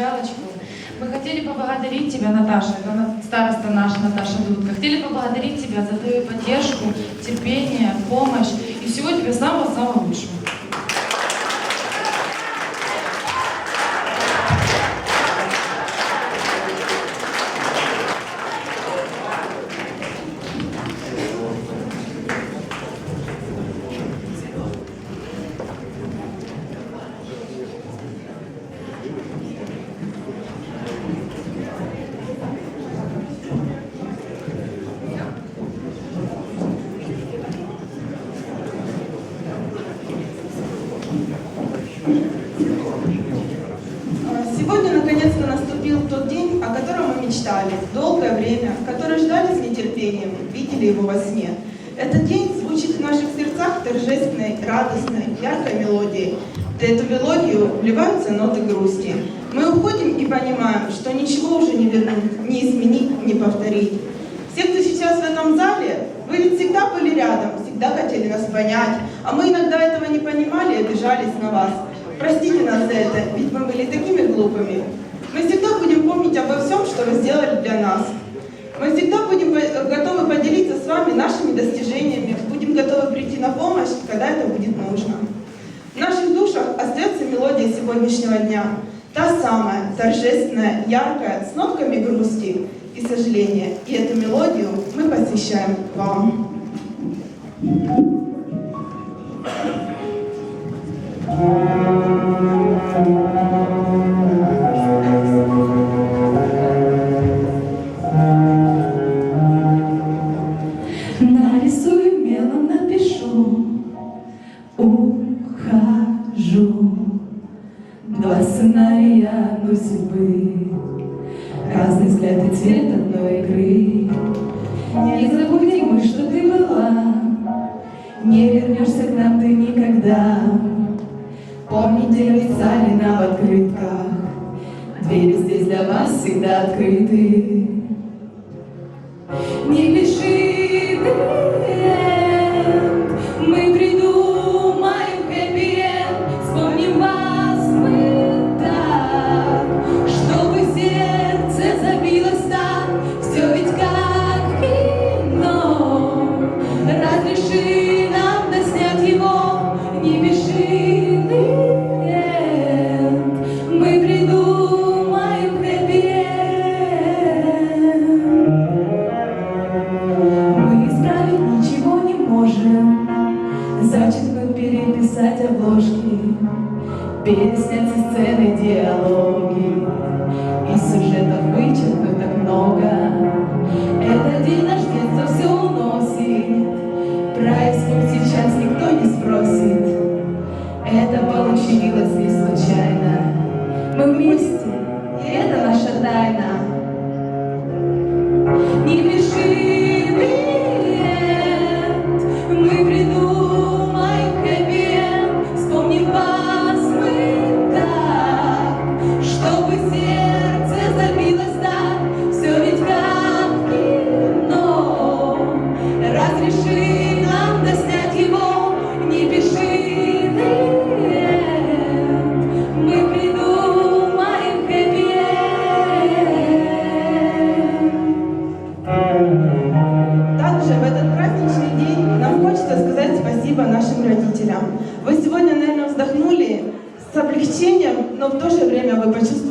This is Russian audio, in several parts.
встречалочку. Мы хотели поблагодарить тебя, Наташа, это староста наша, Наташа Дудка. Хотели поблагодарить тебя за твою поддержку, терпение, помощь и всего тебе самого-самого лучшего. Нетерпением, видели его во сне. Этот день звучит в наших сердцах торжественной, радостной, яркой мелодией. В эту мелодию вливаются ноты грусти. Мы уходим и понимаем, что ничего уже не вернуть, не изменить, не повторить. Все, кто сейчас в этом зале, вы ведь всегда были рядом, всегда хотели нас понять, а мы иногда этого не понимали и обижались на вас. Простите нас за это, ведь мы были такими глупыми. Мы всегда будем помнить обо всем, что вы сделали для нас. Мы всегда будем готовы поделиться с вами нашими достижениями, будем готовы прийти на помощь, когда это будет нужно. В наших душах остается мелодия сегодняшнего дня. Та самая, торжественная, яркая, с нотками грусти и сожаления. И эту мелодию мы посвящаем вам. Нарисую разный взгляд и цвет одной игры. Не забудь мы, что ты была, не вернешься к нам ты никогда. Помни, где писали нам в открытках, двери здесь для вас всегда открыты. Можем, Зачеркнуть, переписать обложки, Переснять сцены диалоги, Из сюжетов вычеркнуть так много. Этот день наш детство все уносит, Про экскурс сейчас никто не спросит. Это получилось не случайно. Мы вместе,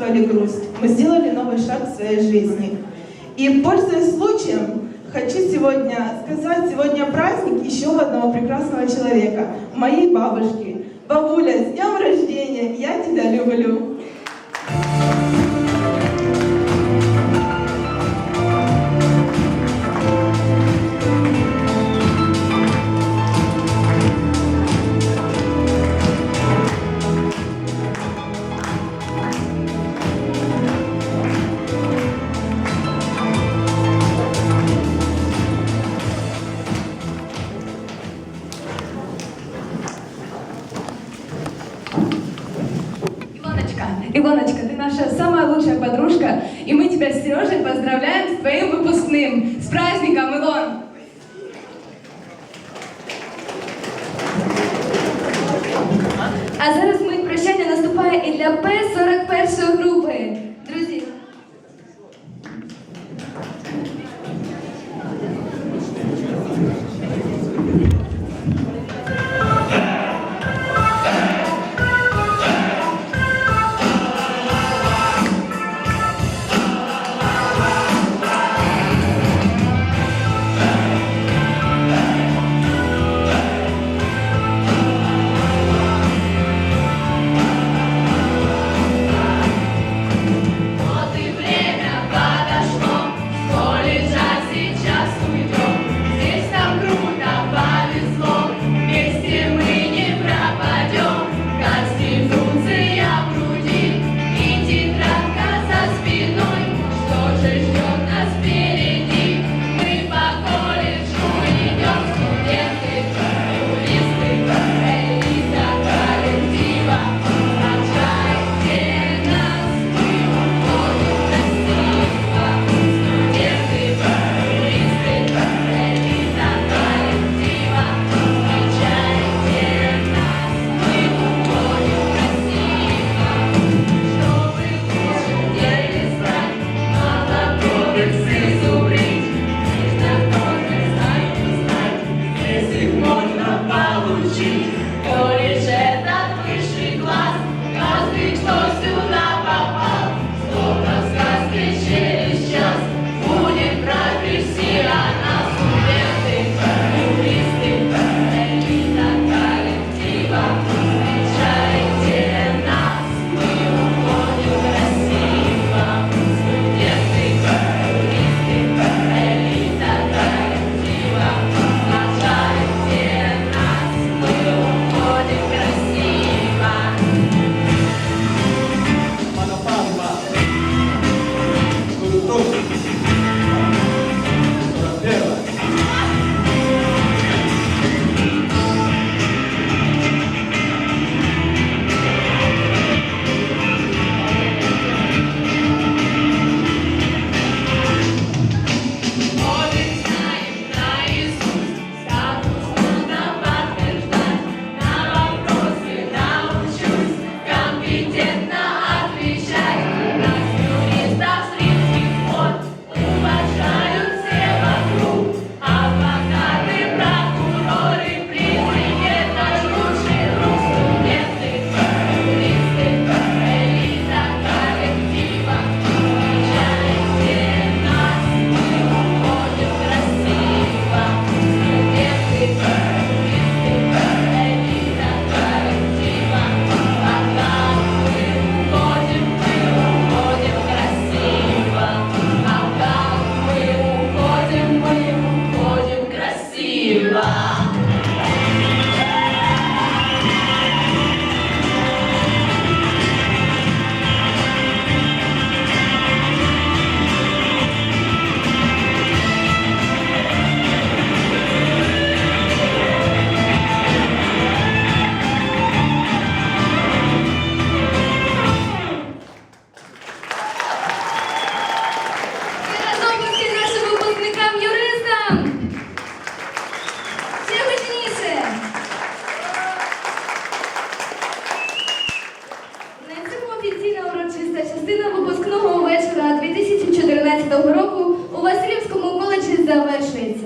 почувствовали грусть. Мы сделали новый шаг в своей жизни. И, пользуясь случаем, хочу сегодня сказать, сегодня праздник еще одного прекрасного человека, моей бабушки. Бабуля, с днем рождения! Я тебя люблю! Илоночка, Илоночка, ты наша самая лучшая подружка, и мы тебя с Сережей поздравляем с твоим выпускным. С праздником, Илон! А зараз ми прощання наступає. виступає і для П-41 групи.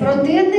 Проте